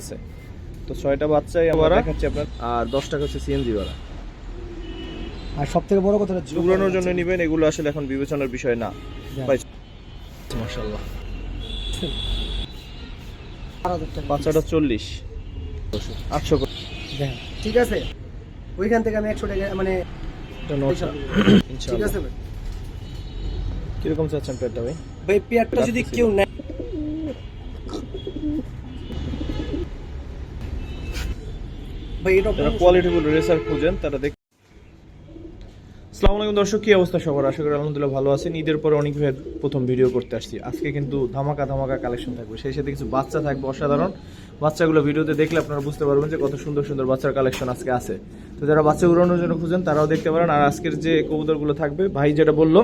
আছে। তো ছয়টা বাচ্চাই আমরা দেখাচ্ছি আপনার। আর দশ টাকা হচ্ছে সিএনজি ভাড়া আর সব থেকে বড় কথা উড়ানোর জন্য নিবেন এগুলো আসলে এখন বিবেচনার বিষয় না। ভাই মাশাল্লাহ বাচ্চাটা চল্লিশ। আটশো ঠিক আছে। ওইখান থেকে আমি একশো টাকা মানে ঠিক আছে কীরকম চাচ্ছেন পেটটা ভাই? ভাই পেয়ারটা যদি কেউ নেয় ভাই এটা কোয়ালিটিফুল রেসার খুঁজেন তারা দেখ আসসালামু আলাইকুম দর্শক কি অবস্থা সবার? আশা করি আলহামদুলিল্লাহ ভালো আছেন। ঈদের পরে অনেক ভাই প্রথম ভিডিও করতে আসছি। আজকে কিন্তু ধামাকা ধামাকা কালেকশন থাকবে। সেই সাথে কিছু বাচ্চা থাকবে অসাধারণ। বাচ্চাগুলো ভিডিওতে দেখলে আপনারা বুঝতে পারবেন যে কত সুন্দর সুন্দর বাচ্চার কালেকশন আজকে আছে। তো যারা বাচ্চা উড়ানোর জন্য খুঁজেন তারাও দেখতে পারেন। আর আজকের যে কবুতরগুলো থাকবে ভাই যেটা বলল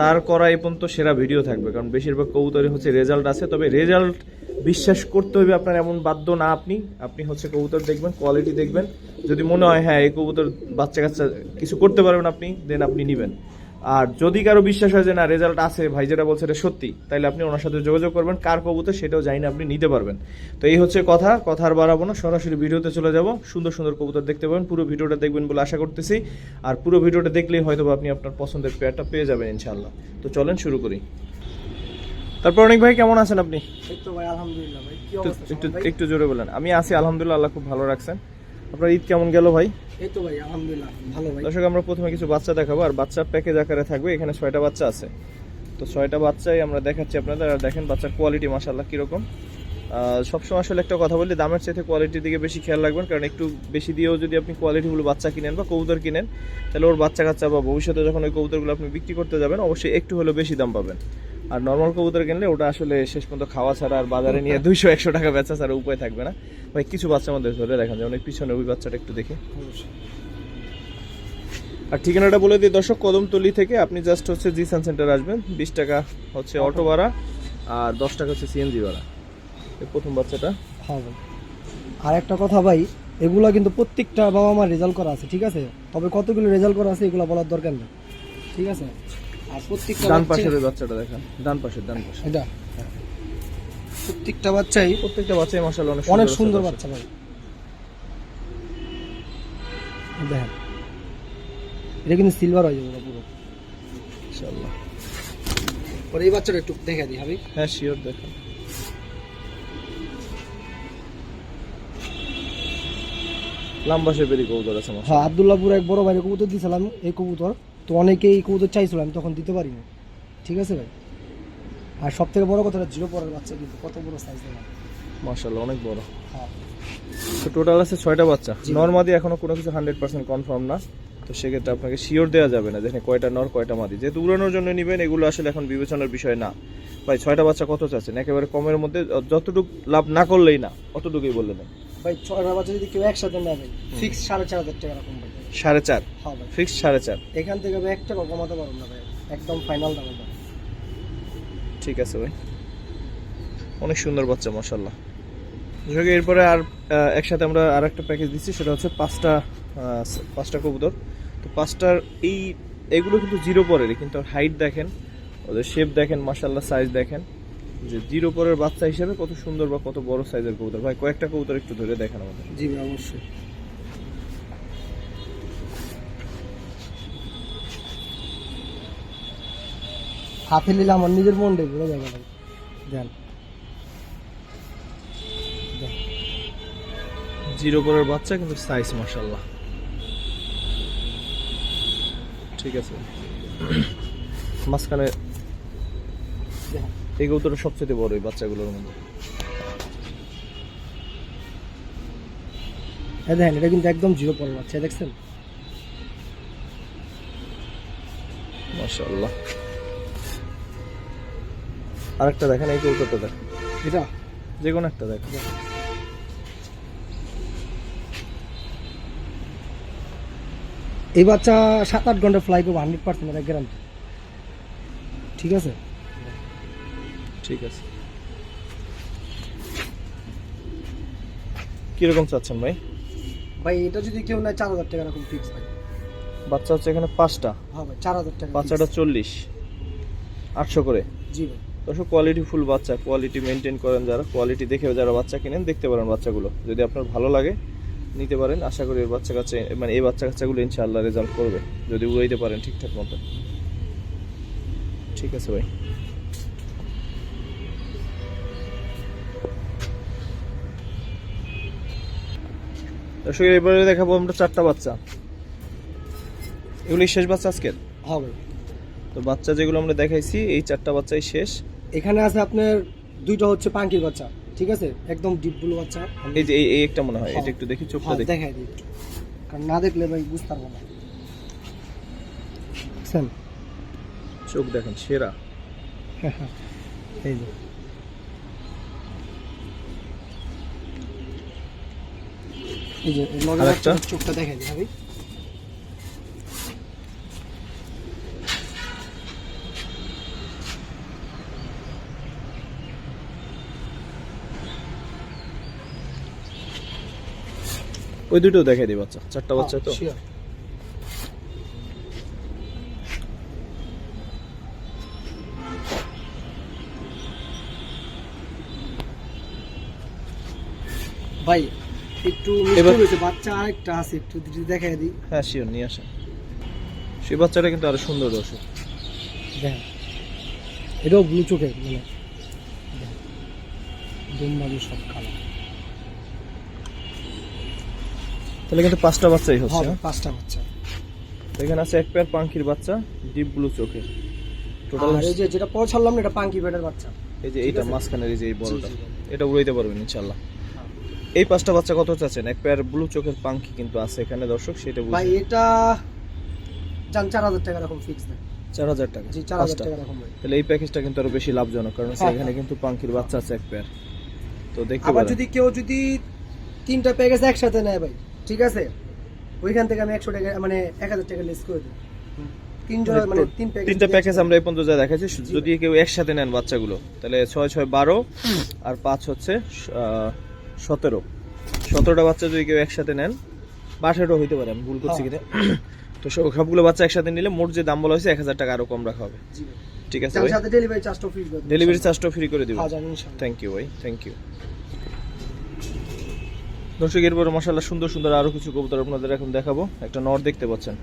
তার করা এই পর্যন্ত সেরা ভিডিও থাকবে, কারণ বেশিরভাগ কবুতরে হচ্ছে রেজাল্ট আছে। তবে রেজাল্ট বিশ্বাস করতে হবে আপনার এমন বাধ্য না আপনি। আপনি হচ্ছে কবুতর দেখবেন কোয়ালিটি দেখবেন। যদি মনে হয় হ্যাঁ এই কবুতর বাচ্চা কাচ্চা কিছু করতে পারবেন আপনি দেন আপনি নেবেন। আর যদি কারও বিশ্বাস হয় যে না রেজাল্ট আছে ভাই যেটা বলছে এটা সত্যি তাহলে আপনি ওনার সাথে যোগাযোগ করবেন। কার কবুতর সেটাও জানি না আপনি নিতে পারবেন। তো এই হচ্ছে কথা কথা আর বাড়াবো না। সরাসরি ভিডিওতে চলে যাব। সুন্দর সুন্দর কবুতর দেখতে পাবেন। পুরো ভিডিওটা দেখবেন বলে আশা করতেছি। আর পুরো ভিডিওটা দেখলেই হয়তো আপনি আপনার পছন্দের পেয়ারটা পেয়ে যাবেন ইনশাল্লাহ তো চলেন শুরু করি। তারপর অনেক ভাই কেমন আছেন আপনি? একটু একটু জোরে বলেন। আমি আছি আলহামদুলিল্লাহ আল্লাহ খুব ভালো রাখছেন। আপনার ঈদ কেমন গেল ভাই? এই তো ভাই আলহামদুলিল্লাহ ভালো ভাই। দর্শক আমরা প্রথমে কিছু বাচ্চা দেখাবো আর বাচ্চা প্যাকেজ আকারে থাকবে এখানে ছয়টা বাচ্চা আছে। তো ছয়টা বাচ্চাই আমরা দেখাচ্ছি আপনাদের আর দেখেন বাচ্চার কোয়ালিটি মাসাল্লাহ কীরকম। সবসময় আসলে একটা কথা বলি দামের চাইতে কোয়ালিটির দিকে বেশি খেয়াল রাখবেন কারণ একটু বেশি দিয়েও যদি আপনি কোয়ালিটিগুলো বাচ্চা কিনেন বা কবুতর কিনেন তাহলে ওর বাচ্চা কাচ্চা বা ভবিষ্যতে যখন ওই কবুতরগুলো আপনি বিক্রি করতে যাবেন অবশ্যই একটু হলেও বেশি দাম পাবেন। আর নর্মাল কবুতর কিনলে ওটা আসলে শেষ পর্যন্ত খাওয়া ছাড়া আর বাজারে নিয়ে দুইশো একশো টাকা বেচা ছাড়া উপায় থাকবে না। ভাই কিছু বাচ্চা আমাদের ধরে দেখেন যেমন পিছনে ওই বাচ্চাটা একটু দেখি। আর ঠিকানাটা বলে দিই দর্শক কদমতলি থেকে আপনি জাস্ট হচ্ছে জিসান সেন্টার আসবেন বিশ টাকা হচ্ছে অটো। ভাড়া আর দশ টাকা হচ্ছে সিএনজি ভাড়া। প্রথম বাচ্চাটা? হ্যাঁ ভাই। আর একটা কথা ভাই এগুলা কিন্তু প্রত্যেকটা বাবা মার রেজাল্ট করা আছে ঠিক আছে? তবে কতগুলো রেজাল্ট করা আছে এগুলো বলার দরকার নেই ঠিক আছে? আর প্রত্যেকটা ডান পাশের বাচ্চাটা দেখেন ডান পাশের ডান পাশে এটা। প্রত্যেকটা বাচ্চাই প্রত্যেকটা বাচ্চাই মাসাল্লাহ অনেক অনেক সুন্দর বাচ্চা ভাই। দেখেন। এটা কিন্তু সিলভার হয়ে যাবে পুরো। ইনশাআল্লাহ। পরে এই বাচ্চাটা একটু দেখে দিই হাবি হ্যাঁ শিওর দেখেন। লম্বা শেপেরই কৌদর আছে হ্যাঁ আবদুল্লাহপুর এক বড় ভাইয়ের কবুতর দিয়েছিলাম এই কবুতর। তো অনেকেই এই কবুতর চাইছিল আমি তখন দিতে পারিনি। ঠিক আছে ভাই? আর সব থেকে বড় কথা জিরো পরের বাচ্চা কিন্তু কত বড় সাইজ অনেক বড়। হ্যাঁ। তো টোটাল আছে ছয়টা বাচ্চা। নর্মাদি এখনও কোনো কিছু হান্ড্রেড পার্সেন্ট কনফার্ম না। তো সেক্ষেত্রে আপনাকে শিওর দেওয়া যাবে না যেখানে কয়টা নর কয়টা মাদি। যেহেতু উড়ানোর জন্য নেবেন এগুলো আসলে এখন বিবেচনার বিষয় না। ভাই ছয়টা বাচ্চা কত চাচ্ছেন? একেবারে কমের মধ্যে যতটুকু লাভ না করলেই না অতটুকুই বলে দেন। ভাই ছয়টা বাচ্চা যদি কেউ একসাথে ভাই ফিক্স সাড়ে চার হাজার টাকা এরকম ভাই। সাড়ে চার? হ্যাঁ ভাই। ফিক্স সাড়ে চার? এখান থেকে ভাই একটা কমাতে পারব না ভাই একদম ফাইনাল দাম ঠিক আছে ভাই। অনেক সুন্দর বাচ্চা মশাল্লাহ এরপরে আর একসাথে আমরা আর একটা প্যাকেজ দিচ্ছি সেটা হচ্ছে পাঁচটা পাঁচটা কবুতর। তো পাঁচটার এই এগুলো কিন্তু জিরো পরেরই কিন্তু হাইট দেখেন ওদের শেপ দেখেন মাসাল্লাহ সাইজ দেখেন। যে জিরো পরের বাচ্চা হিসেবে কত সুন্দর বা কত বড় সাইজের কবুতর। ভাই কয়েকটা কবুতর একটু ধরে দেখেন আমাদের। জি অবশ্যই। হাতে নিলে আমার নিজের মন দেখবে বুঝা যাবে না। দেন জিরো পরের বাচ্চা কিন্তু সাইজ মাসাল্লাহ ঠিক আছে। মাঝখানে। এই কবুতরটা সবচেয়ে বড় এই বাচ্চাগুলোর মধ্যে। এই দেখেন এটা কিন্তু একদম জিরো পরের বাচ্চা দেখছেন? মাশাআল্লাহ। আরেকটা দেখেন এই কবুতরটা দেখেন। এটা? যে কোনো একটা দেখেন। এই বাচ্চা সাত আট ঘণ্টা ফ্লাই করব হান্ড্রেড পার্সেন্ট এটা গ্যারান্টি ঠিক আছে? ঠিক আছে। কীরকম চাচ্ছেন ভাই? ভাই এটা যদি কেউ নেয় চার হাজার টাকা এরকম ফিক্স ভাই। বাচ্চা হচ্ছে এখানে পাঁচটা। হ্যাঁ ভাই চার হাজার টাকা বাচ্চাটা চল্লিশ। আটশো করে? জি ভাই। দর্শক কোয়ালিটি ফুল বাচ্চা কোয়ালিটি মেনটেন করেন যারা। কোয়ালিটি দেখে যারা বাচ্চা কিনেন দেখতে পারেন বাচ্চাগুলো। যদি আপনার ভালো লাগে নিতে পারেন। আশা করি এর বাচ্চা কাছে মানে এই বাচ্চা কাচ্চাগুলো ইনশাআল্লাহ রেজাল্ট করবে। যদি উড়াইতে পারেন ঠিকঠাক মতো। ঠিক আছে ভাই। দর্শক এবারে দেখাবো আমরা চারটা বাচ্চা। এগুলি শেষ বাচ্চা আজকের? হবে। তো বাচ্চা যেগুলো আমরা দেখাইছি এই চারটা বাচ্চাই শেষ। এখানে আছে আপনার দুইটা হচ্ছে পাঙ্কির বাচ্চা ঠিক আছে? একদম ডিপ ব্লু বাচ্চা। এই যে এই একটা মনে হয় হ্যাঁ। এটা একটু দেখি চোখটা হ্যাঁ, দেখি। দেখাই দিই কারণ না দেখলে ভাই বুঝতে পারব না। চোখ দেখেন সেরা। এই যে। এই যে লগের চোখটা দেখাই দিই ভাবি। ওই দুটো দেখাই দিই বাচ্চা। চারটা বাচ্চা তো? হ্যাঁ, ভাই একটু মিষ্টি হয়েছে বাচ্চা আরেকটা আছে একটু যদি দেখাই দিই। হ্যাঁ শিওর নিয়ে আসেন। সেই বাচ্চাটা কিন্তু আরও সুন্দর দেখেন এটাও ব্লু চোখের মানে দুমবালু সব কালার তাহলে কিন্তু পাঁচটা বাচ্চাই হচ্ছে হবে হ্যাঁ? পাঁচটা বাচ্চা। তো এখানে আছে এক পেয়ার পাঙ্কির বাচ্চা ডিপ ব্লু চোখের টোটাল আর এই যে যেটা পর ছাড়লাম না এটা পাঙ্কি বেডের বাচ্চা। এই যে এইটা মাঝখানের এই যে এই বড়টা জি। এটা উড়াইতে পারবেন ইনশাল্লাহ এই পাঁচটা বাচ্চা কত চাচ্ছেন? এক পেয়ার ব্লু চোখের পাঙ্কি কিন্তু আছে এখানে দর্শক সেটা ভাই এটা যান চার হাজার টাকা এরকম ফিক্স দেয় চার হাজার টাকা? জি চার হাজার। টাকা এরকম তাহলে এই প্যাকেজটা কিন্তু আরও বেশি লাভজনক কারণ হ্যাঁ, এখানে হ্যাঁ। কিন্তু পাঙ্কির বাচ্চা আছে এক পেয়ার তো দেখতে আবার যদি কেউ যদি তিনটা প্যাকেজ একসাথে নেয় ভাই ঠিক আছে? ওইখান থেকে আমি একশো টাকা মানে এক হাজার টাকা লেস করে দিই মানে তিনটা প্যাকেজ আমরা এই পর্যন্ত যা দেখাচ্ছি যদি কেউ একসাথে নেন বাচ্চাগুলো তাহলে ছয় ছয় বারো আর পাঁচ হচ্ছে আহ, সতেরো। সতেরোটা বাচ্চা যদি কেউ একসাথে নেন বা বারোটা হইতে পারে আমি ভুল করছি কিনা। তো সবগুলো বাচ্চা একসাথে নিলে মোট যে দাম বলা হয়েছে এক হাজার টাকা আরও কম রাখা হবে। ঠিক আছে ভাই? ডেলিভারি চার্জটাও ফ্রি করে দিই ডেলিভারি চার্জটাও ফ্রি করে দিব হ্যাঁ থ্যাংক ইউ ভাই থ্যাংক ইউ দর্শক এরপরে মশাল্লাহ সুন্দর সুন্দর আরও কিছু কবুতর আপনাদের এখন দেখাবো। একটা নট দেখতে পাচ্ছেন।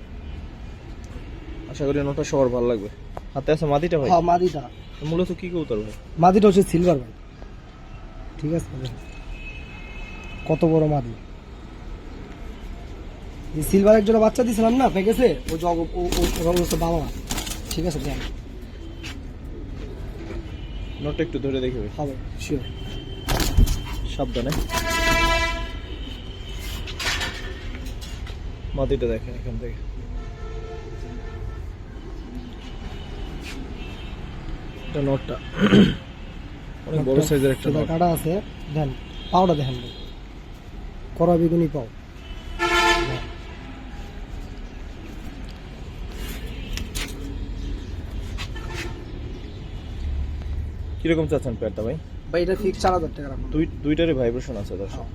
আশা করি নটা সবার ভালো লাগবে। হাতে আছে মাদিটা ভাই? হ্যাঁ মাদিটা। মূলত কি কবুতর ভাই? মাদিটা হচ্ছে সিলভার ভাই। ঠিক আছে। কত বড় মাদি? এই সিলভার এক বাচ্চা দিয়েছিলাম না প্যাকেজে ও জগ ও বাবা মা। ঠিক আছে দেন নটটা একটু ধরে দেখি ভাই হবে শিওর সাবধানে। মাদিটা দেখেন এখান থেকে। এটা নটটা অনেক বড় সাইজের একটা কাটা আছে। দেন পাওটা দেখেন। করা বেগুনি পাও। কীরকম চাচ্ছেন প্যাডটা ভাই? ভাই এটা ফিক্স চার হাজার টাকা দুই দুইটারই ভাইব্রেশন আছে দর্শক।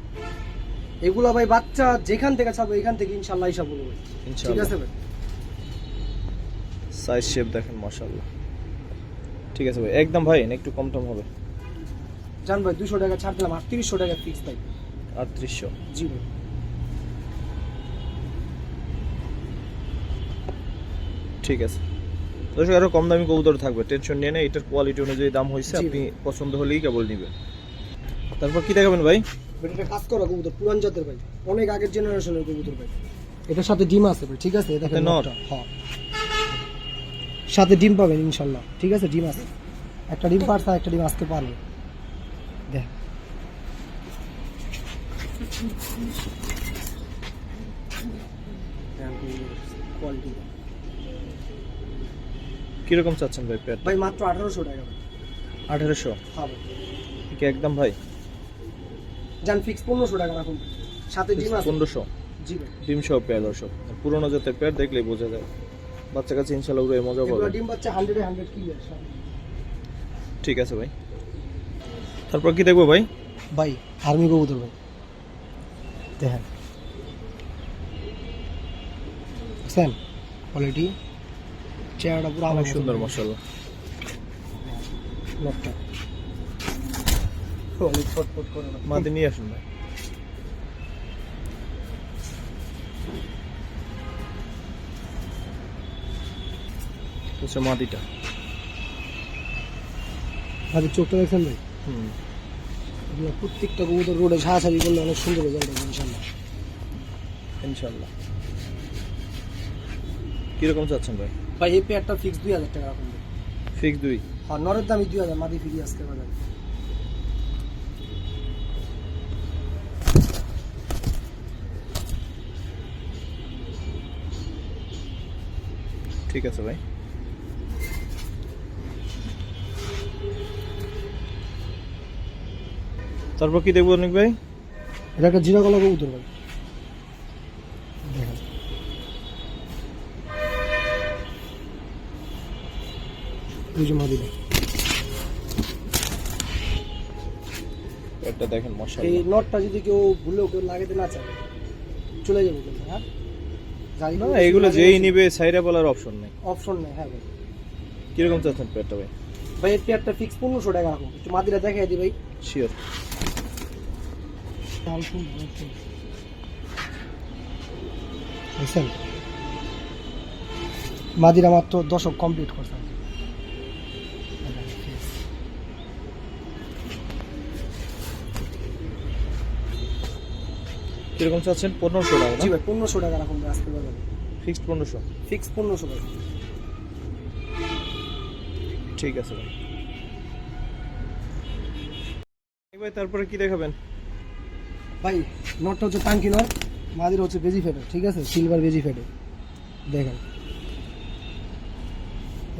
এগুলা ভাই বাচ্চা যেখান থেকে ছাড়বো এখান থেকে ইনশাল্লাহ হিসাব বলব ভাই। ঠিক আছে ভাই? সাইজ শেপ দেখেন মাশাআল্লাহ। ঠিক আছে ভাই একদম ভাই একটু কম টম হবে। জান ভাই দুশো টাকা ছাড় দিলাম আটত্রিশশো টাকা ফিক্স ভাই। আটত্রিশশো জি ভাই। ঠিক আছে। দর্শক আরও কম দামি কবুতর থাকবে। টেনশন নিয়ে না এটার কোয়ালিটি অনুযায়ী দাম হয়েছে আপনি পছন্দ হলেই কেবল নিবেন। তারপর কি দেখাবেন ভাই? এটা কাজ করা কবুতর পুরান জাতের ভাই। অনেক আগের জেনারেশনের কবুতর ভাই। এটার সাথে ডিম আছে ভাই ঠিক আছে? দেখেন এটা নর? হ্যাঁ। সাথে ডিম পাবেন ইনশাল্লাহ। ঠিক আছে? ডিম আছে। একটা ডিম পারছে আর একটা ডিম আজকে পারবে দেখ কোয়ালিটি কীরকম চাচ্ছেন ভাই প্যাড ভাই মাত্র আঠারোশো টাকা আঠেরোশো? হ্যাঁ ভাই। কি একদম ভাই? যান ফিক্স পনেরোশো টাকা রাখুন। সাথে ডিম আছে। পনেরোশো? জি ভাই। ডিম সহ পেয়ার দর্শক পুরোনো জাতের পেয়ার দেখলেই বোঝা যায়। বাচ্চা কাছে ইনশাল্লাহ উড়ে মজা পাবে। ডিম পাচ্ছে হান্ড্রেডে হান্ড্রেড কিলো ঠিক আছে ভাই। তারপর কি দেখব ভাই? ভাই আর্মি কবুতর ভাই। দেখেন। বুঝছেন? কোয়ালিটি চেয়ারটা পুরো অনেক সুন্দর অনেক ছটফট করে মাদি নিয়ে আসুন ভাই। হচ্ছে মাদিটা। আগে চোখটা দেখছেন ভাই? হুম। এগুলো প্রত্যেকটা কবুতর রোডে ঝাড়াঝাড়ি করলে অনেক সুন্দর রেজাল্ট হবে ইনশাল্লাহ। ইনশাল্লাহ। কীরকম চাচ্ছেন ভাই? ভাই এই পেয়ারটা ফিক্স দুই হাজার টাকা রাখুন ফিক্স দুই? হ্যাঁ নরের দামই দুই হাজার মাদি ফিরি আজকে বাজার। ঠিক আছে ভাই। তারপর কি দেখব অনেক ভাই? এটা একটা জিরা কলা কবুতর ভাই। দেখেন। এই একটা দেখেন এই নটটা যদি কেউ ভুলেও কেউ লাগাতে না চায় চলে যাবে কিন্তু হ্যাঁ? না এগুলো যেই নিবে সাইরা বলার অপশন নেই। অপশন নেই হ্যাঁ ভাই। কীরকম চাচ্ছেন পেটটা ভাই? ভাই এর পেয়ারটা ফিক্স পনেরোশো টাকা রাখুন। একটু মাদিরা দেখাই দিই ভাই। শিওর বুঝছেন মাদিরা মাত্র দশক কমপ্লিট করছে। কীরকম চাচ্ছেন? পনেরোশো টাকা জি ভাই পনেরোশো টাকা রাখুন আজকে বাজারে ফিক্সড পনেরোশো? ফিক্স পনেরোশো টাকা। ঠিক আছে ভাই। ভাই তারপরে কি দেখাবেন? ভাই নটটা হচ্ছে টাঙ্কি নট মাদির হচ্ছে বেজি ফেটে ঠিক আছে? সিলভার বেজি ফেটে। দেখেন।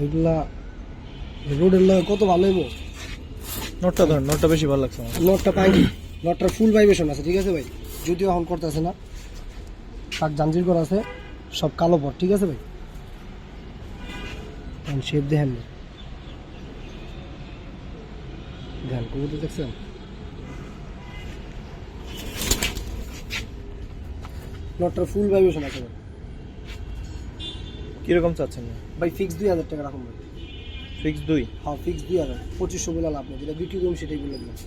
এগুলা রোডের লগে কত ভালো হইব? নোটটা ধরেন নোটটা বেশি ভালো লাগছে আমার। নটটা টাঙ্কি নটটার ফুল ভাইব্রেশন আছে ঠিক আছে ভাই? যদিও এখন করতেছে না। তার জাঞ্জির করা আছে সব কালো পর ঠিক আছে ভাই? শেপ দেখেন না। দেখেন কবুতর দেখছেন? নটটার ফুল ভাইব্রেশন আছে কীরকম চাচ্ছেন? ভাই ফিক্স দুই হাজার টাকা রাখুন ভাই। ফিক্স দুই? হ্যাঁ ফিক্স দুই হাজার। পঁচিশশো বলে লাভ নেই যেটা বিক্রি করুন সেটাই বলে দিলাম।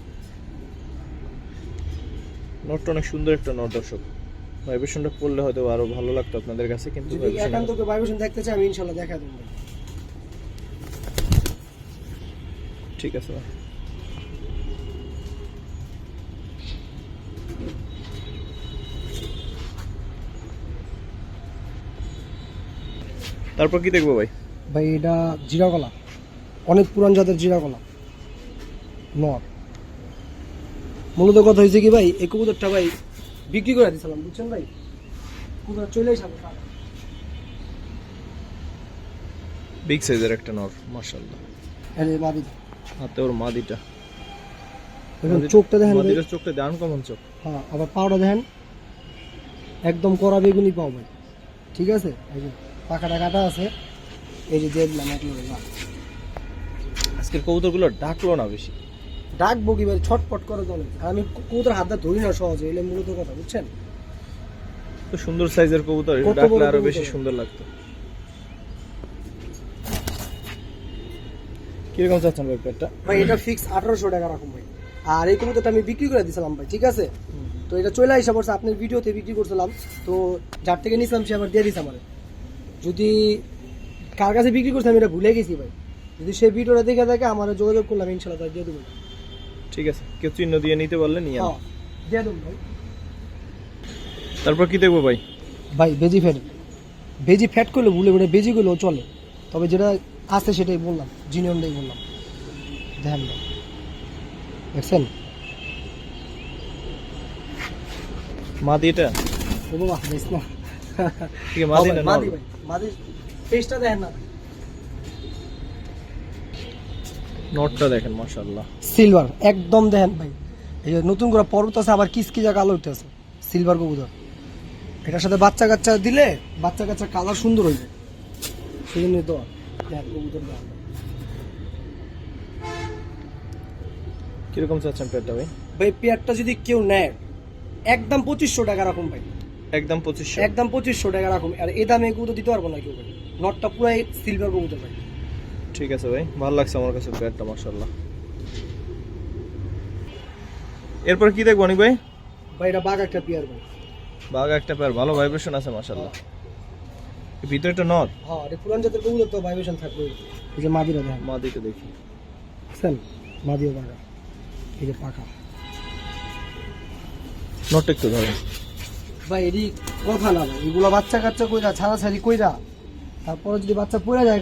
নোটটা অনেক সুন্দর একটা নোট দর্শক। ভাইব্রেশনটা পড়লে হয়তো আরও ভালো লাগতো আপনাদের কাছে কিন্তু যদি একান্তকে ভাইব্রেশন দেখতে চাই আমি ইনশাল্লাহ দেখা দেবো। ঠিক আছে ভাই। তারপর কি দেখব ভাই? ভাই এটা জিরা কলা অনেক পুরান জাতের জিরা কলা নর। মূলত কথা হয়েছে কি ভাই এই কবুতরটা ভাই বিক্রি করে দিয়েছিলাম বুঝছেন ভাই? কবুতর চলে যাবে বিগ সাইজের একটা নর মাশাআল্লাহ। হ্যাঁ মাদি। হাতে ওর মাদিটা। দেখুন চোখটা দেখেন ভাই। মাদিটার চোখটা দারুণ কমন চোখ? হ্যাঁ আবার পাউডার দেখেন। একদম কড়া বেগুনি পাও ভাই। ঠিক আছে? এই যে। পাখাটা কাটা আছে। এই যে দিয়ে দিলাম এক লোক আজকের কবুতরগুলো ডাকলো না বেশি। ডাকবো কি ভাই? ছটপট করে চলে আমি কবুতর হাতটা ধরি না সহজে এলে মূলত কথা বুঝছেন? তো সুন্দর সাইজের কবুতর এটা ডাকলে আরও বেশি সুন্দর লাগতো। কীরকম চাচ্ছেন ভাই পেটটা? ভাই এটা ফিক্স আঠারোশো টাকা রাখুন ভাই। আর এই কবুতরটা আমি বিক্রি করে দিয়েছিলাম ভাই ঠিক আছে? তো এটা চলে আসা পড়ছে আপনার ভিডিওতে বিক্রি করছিলাম। তো যার থেকে নিয়েছিলাম সে আবার দিয়ে দিয়েছে আমার। যদি কার কাছে বিক্রি করছে আমি এটা ভুলে গেছি ভাই। যদি সে ভিডিওটা দেখে থাকে আমার যোগাযোগ করলাম ইনশাল্লাহ তার দিয়ে দেবো। ঠিক আছে কেউ চিহ্ন দিয়ে নিতে পারলে নিয়ে হ্যাঁ দিয়ে দেবো ভাই। তারপর কি দেখব ভাই? ভাই বেজি ফ্যাট। বেজি ফ্যাট করলে ভুলে ভুলে বেজি করলেও চলে। তবে যেটা আছে সেটাই বললাম জিনিয়নটাই বললাম। দেখেন ভাই দেখছেন? মাদি এটা? ও বাবা না। ঠিক মাদি না মাদি ভাই মাদি পেস্টটা দেখেন না নটটা দেখেন মাশাআল্লাহ সিলভার একদম দেখেন ভাই এই যে নতুন করে পর্বত আছে আবার কিসকি যা কালো উঠতেছে সিলভার কবুতর। এটার সাথে বাচ্চা কাচ্চা দিলে বাচ্চা কাচ্চা কালার সুন্দর হইবে সেই জন্য তো কবুতর কীরকম চাচ্ছেন পেটটা ভাই? ভাই পেয়ারটা যদি কেউ নেয় একদম পঁচিশশো টাকা রাখুন ভাই। একদম পঁচিশশো। একদম পঁচিশশো টাকা রাখুন। আর এই দামে কবুতর দিতে পারব না কেউ ভাই নটটা পুরাই সিলভার কবুতর ভাই। ঠিক আছে ভাই ভালো লাগছে আমার কাছে পেটটা মাশাআল্লাহ। এরপর কি দেখব অনেক ভাই? ভাই এটা বাঘ একটা পিয়ার ভাই। বাঘ একটা পেয়ার ভালো ভাইব্রেশন আছে মাশাল্লাহ ভিতরে একটা নর হ্যাঁ এটা পুরান জাতের কবুতর তো ভাইব্রেশন থাকবে। এই যে মাদিরা দেখেন। মা দেখি। বুঝছেন মাদিও বাঘা। এই যে পাখা। নটটা একটু ধরেন ভাই এটি কথা না ভাই। এগুলো বাচ্চা কাচ্চা কইরা ছাড়াছাড়ি কইরা তারপরে যদি বাচ্চা পড়ে যায়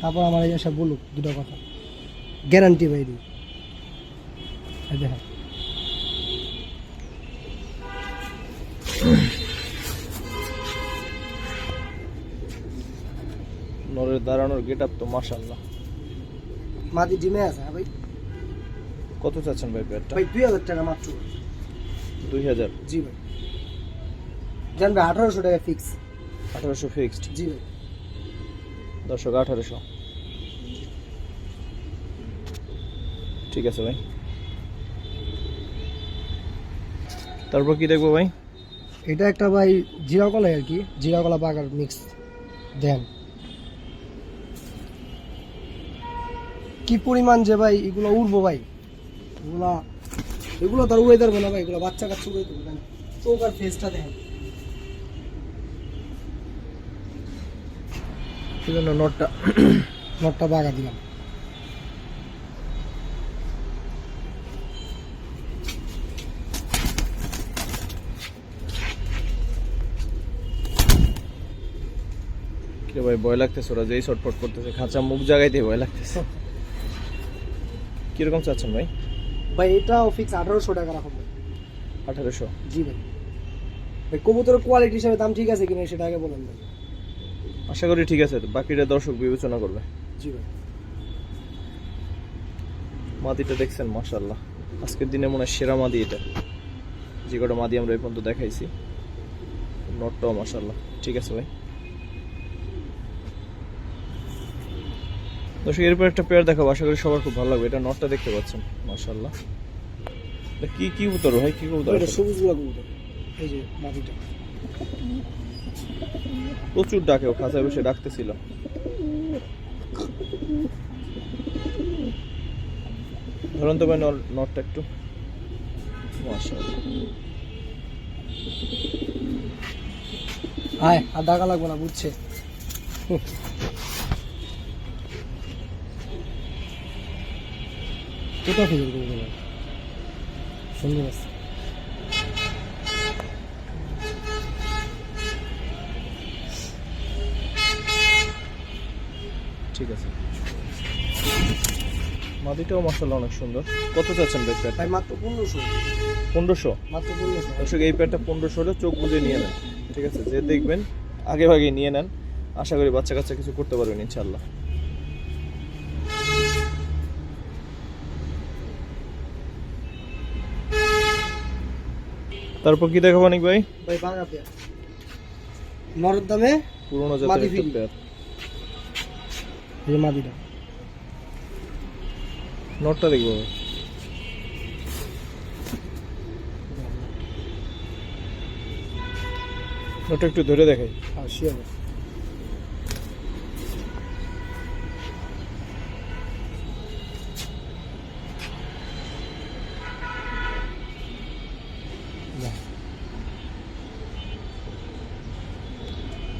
তারপর আমার এই এসে বলুক দুটো কথা। গ্যারান্টি ভাই এটি দেখেন। নরের দাঁড়ানোর গেট আপ তো মাশাল্লাহ মাদি ডিমে আছে হ্যাঁ ভাই। কত চাচ্ছেন ভাই পেয়ারটা? ভাই দুই হাজার টাকা মাত্র। দুই হাজার। জি ভাই। জানবে আঠারোশো টাকা ফিক্স আঠারোশো ফিক্সড জি। ভাই দর্শক আঠারোশো। ঠিক আছে ভাই। তারপর কি দেখব ভাই? এটা একটা ভাই জিরা কলাই আর কি জিরা কলা বাগার মিক্স দেন। কি পরিমাণ যে ভাই এগুলো উড়বো ভাই? এগুলা এগুলো তার উড়ে ধরবে না ভাই এগুলো বাচ্চা কাচ্চা উড়ে চোখ আর ফেসটা দেখেন সেজন্য নোটটা নটটা বাগা দিলাম। কি ভাই ভয় লাগতেছে ওরা যেই শটফট করতেছে। খাঁচা মুখ জায়গায় দিয়ে ভয় লাগতেছে। কীরকম চাচ্ছেন ভাই? ভাই এটাও ফিক্স আঠারোশো টাকা রাখুন ভাই। আঠারোশো? জি ভাই। ভাই কবুতরের কোয়ালিটি হিসাবে দাম ঠিক আছে কিনা সেটা আগে বলেন ভাই। আশা করি ঠিক আছে বাকিটা দর্শক বিবেচনা করবে। জি ভাই। মাদিটা দেখছেন মাশাল্লাহ আজকের দিনে মনে হয় সেরা মাদি এটা। যে কটা মাদি আমরা এই পর্যন্ত দেখাইছি। নটটাও মাশাল্লাহ ঠিক আছে ভাই। দর্শক এরপর একটা পেয়ার দেখাবো। আশা করি সবার খুব ভালো লাগবে। এটা নটটা দেখতে পাচ্ছেন মাশাল্লাহ কি কি উত্তর ভাই? কি কবুতর? সবুজ এই যে মাটিটা প্রচুর ডাকে ও খাঁচায় বসে ডাকতেছিল। ধরুন তো ভাই নটটা একটু। আয় আর ডাকা লাগবে না, বুঝছে? কোথা থেকে সুন্দর আছে। মাদিটাও মাসাল্লাহ অনেক সুন্দর। কত চাচ্ছেন ভাই প্যাডটা ভাই মাত্র পনেরোশো। পনেরোশো? মাত্র পনেরোশো। দর্শক এই প্যাডটা পনেরোশো হলে চোখ বুঝে নিয়ে নেন। ঠিক আছে যে দেখবেন আগে ভাগে নিয়ে নেন। আশা করি বাচ্চা কাচ্চা কিছু করতে পারবেন ইনশাল্লাহ তারপর কি দেখাবো অনেক ভাই? ভাই বাঙা পেয়ার। নরদ দামে পুরোনো জাতের পেয়ার। এই মাদিটা নোটটা দেখব নোটটা একটু ধরে দেখাই। হ্যাঁ শিওর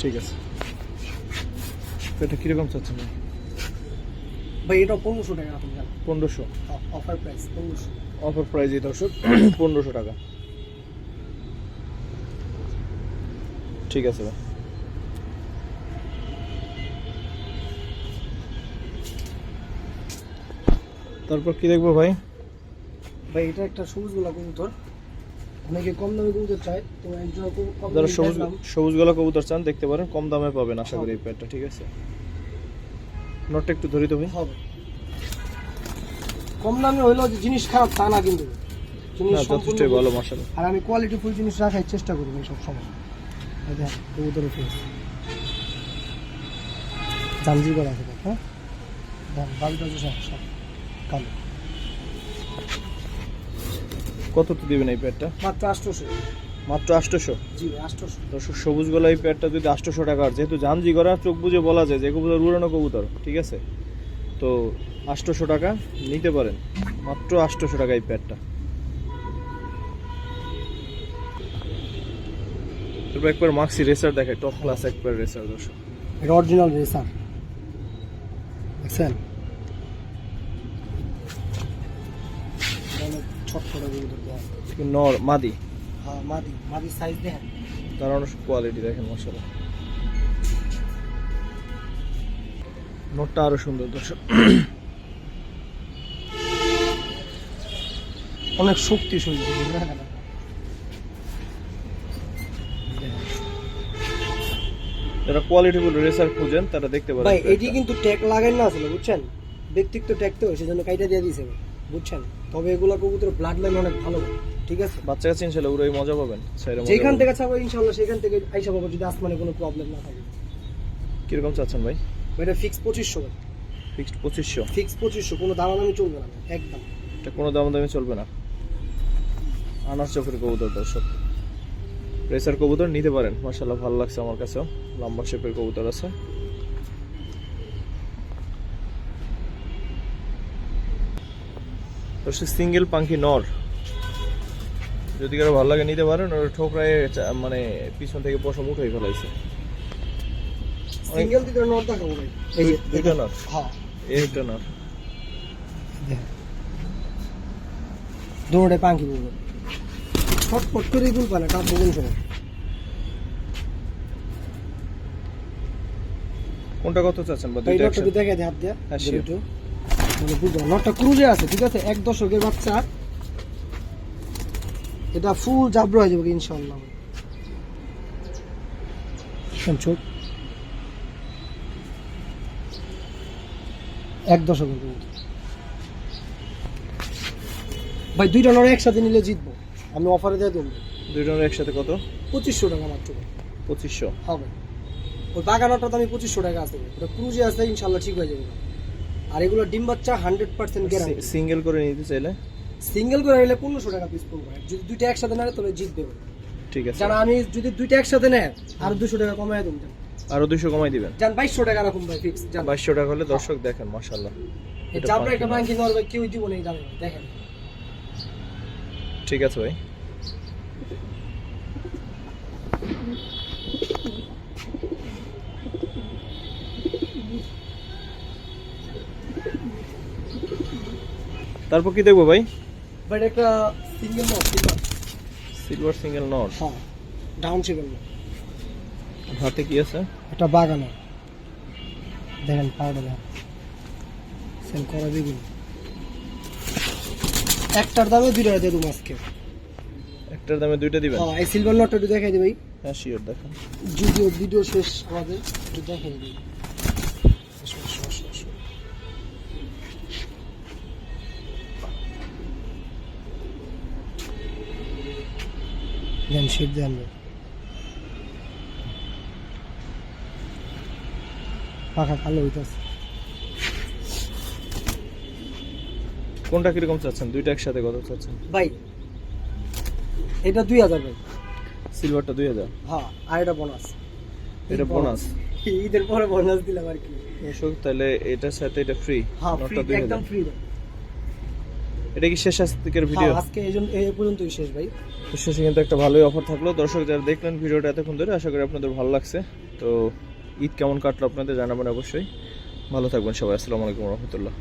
ঠিক আছে। এটা কীরকম চাচ্ছেন? ভাই? এটা পনেরোশো টাকা আপনি পনেরোশো? অফার প্রাইস পনেরোশো। অফার প্রাইস এই দর্শক পনেরোশো টাকা। ঠিক আছে ভাই। তারপর কি দেখব ভাই? ভাই এটা একটা সবুজ গোলা কবুতর। অনেকে কম দামে কবুতর চায় তো একজন যারা সবুজ। সবুজ গলা কবুতর চান দেখতে পারেন কম দামে পাবেন আশা করি এই প্যাডটা ঠিক আছে? নোটটা একটু ধরি তো ভাই হবে। কম দামে হইলেও যে জিনিস খারাপ তা না কিন্তু। জিনিস না সম্পূর্ণ ভালো মাসাল আর আমি কোয়ালিটি ফুল জিনিস রাখার চেষ্টা করি ভাই সবসময়। এই দেখ কবুতরের ফেস জামজি করা আছে দেখ, হ্যাঁ? দেখ বালটা যে সব সব কালো। কত দিবেন এই প্যাডটা মাত্র আটশোশো মাত্র আটশোশো। জি আটশোশো। সবুজ গলা এই প্যাডটা যদি আটশোশো টাকার যেহেতু জানজি গড়া চোখ বুঝে বলা যায় যে কবুতর উড়ানো কবুতর ঠিক আছে? তো আটশোশো টাকা নিতে পারেন মাত্র আটশোশো টাকা এই প্যাডটা। একবার মাক্সি রেসার দেখে টপ ক্লাস একবার রেসার দর্শক। এটা অরিজিনাল রেসার দেখছেন? নর মাদি। মাদি মাদি সাইজ দেখেন। কোয়ালিটি দেখেন মশলা নোটটা আরও সুন্দর দর্শক। অনেক বুঝলেন? যারা কোয়ালিটিফুল রেসার খুঁজেন তারা দেখতে পারেন ভাই এটি কিন্তু ট্যাগ লাগাই না আসলে বুঝছেন? ব্যক্তিত্ব ট্যাগ তো সেজন্য কাইটা দিয়ে দিয়েছে বুঝছেন? তবে এগুলো কবুতর ব্লাড লাইন অনেক ভালো। ঠিক আছে? বাচ্চা কাছে ইনশাল্লাহ ওরাই মজা পাবেন যেখান থেকে ছাড়বো ইনশাল্লাহ সেখান থেকে আইসা পাবো যদি আসমানে কোনো প্রবলেম না থাকে। কীরকম চাচ্ছেন ভাই? এটা ফিক্স পঁচিশশো ফিক্সড পঁচিশশো? ফিক্স পঁচিশশো কোনো দামাদামি চলবে না একদম। এটা কোনো দাম দামে চলবে না। আনার চোখের কবুতর দর্শক। রেসার কবুতর নিতে পারেন মার্শাল্লাহ ভালো লাগছে আমার কাছেও। লম্বা শেপের কবুতর আছে। দর্শক সিঙ্গেল পাঙ্কি নর। যদি কারও ভালো লাগে নিতে পারেন। ওর ঠোকরায় মানে পিছন থেকে পশম উঠেই ফেলাইছে। সিঙ্গেল দিতে নোট দেখাবো ভাই এই যে নর হ্যাঁ। এইটা দেখেন দৌড়ে পাঙ্কি বলব। ছটফট করে গুল পালে কাপ বলুন শোনো কোনটা কত চাচ্ছেন বা দুইটা একসাথে? দেখে দে হাত দিয়ে হ্যাঁ, sure. মানে বুঝব নটটা ক্রুজে আছে ঠিক আছে? এক দশকের বাচ্চা এটা ফুল জাবর হয়ে যাবে ইনশাল্লাহ চোখ। এক দশকের কবুতর। ভাই দুইটা নড়ে একসাথে নিলে জিতবো। আমি অফারে দিয়ে দেবো। দুইটা নর একসাথে কত? পঁচিশশো টাকা মাত্র। পঁচিশশো। হবে। ওই বাগানটা তো আমি পঁচিশশো টাকা আছে। ওটা ক্রুজে আছে ইনশাল্লাহ ঠিক হয়ে যাবে। আর এগুলো ডিম বাচ্চা হান্ড্রেড পার্সেন্ট সিঙ্গেল করে নিতে চাইলে? সিঙ্গেল করে নিলে পনেরোশো টাকা পিস পড়বে। যদি দুইটা একসাথে নেয় তাহলে জিতবে ও। ঠিক আছে। জান আমি যদি দুইটা একসাথে নেয় আর দুশো টাকা কমায় দেবো আরও দুশো কমাই দিবেন? জান বাইশশো টাকা রাখুন ভাই ফিক্স জান। বাইশশো টাকা হলে দর্শক দেখেন মাশাল্লাহ চাপড়া একটা করবে কেউ দিব দেখেন। ঠিক আছে ভাই। তারপর কি দেখব ভাই? বাট একটা single note single silver single note হ্যাঁ ডাউন সিঙ্গেল নট হাতে কি আছে? একটা বাগানো। দেখেন পাউডার সেল করা বেগুন একটার দামে দুইটা দিয়ে দেবো আজকে। একটার দামে দুইটা দিবেন? হ্যাঁ এই সিলভার নটটা একটু দেখাই দিই ভাই। হ্যাঁ শিওর দেখেন। যদিও ভিডিও শেষ আমাদের একটু দেখাই দিই দেন শেপ দেন। পাখা কালো হইতাছে। কোনটা কীরকম চাচ্ছেন? দুইটা একসাথে কত চাচ্ছেন? ভাই এটা দুই হাজার ভাই। সিলভারটা দুই হাজার? হ্যাঁ আর এটা বোনাস এটা বোনাস ঈদের পরে বোনাস দিলাম আর কি। দর্শক তাহলে এটার সাথে এটা ফ্রি হ্যাঁ একদম ফ্রি এটা কি শেষ আজকের ভিডিও আজকে এই জন্য এই পর্যন্তই শেষ ভাই। তো শেষে কিন্তু একটা ভালোই অফার থাকল। দর্শক, যারা দেখলেন ভিডিওটা এতক্ষণ ধরে, আশা করি আপনাদের ভালো লাগছে। তো ঈদ কেমন কাটলো আপনাদের জানাবেন অবশ্যই। ভালো থাকবেন সবাই। আসসালামু আলাইকুম রহমতুল্লাহ।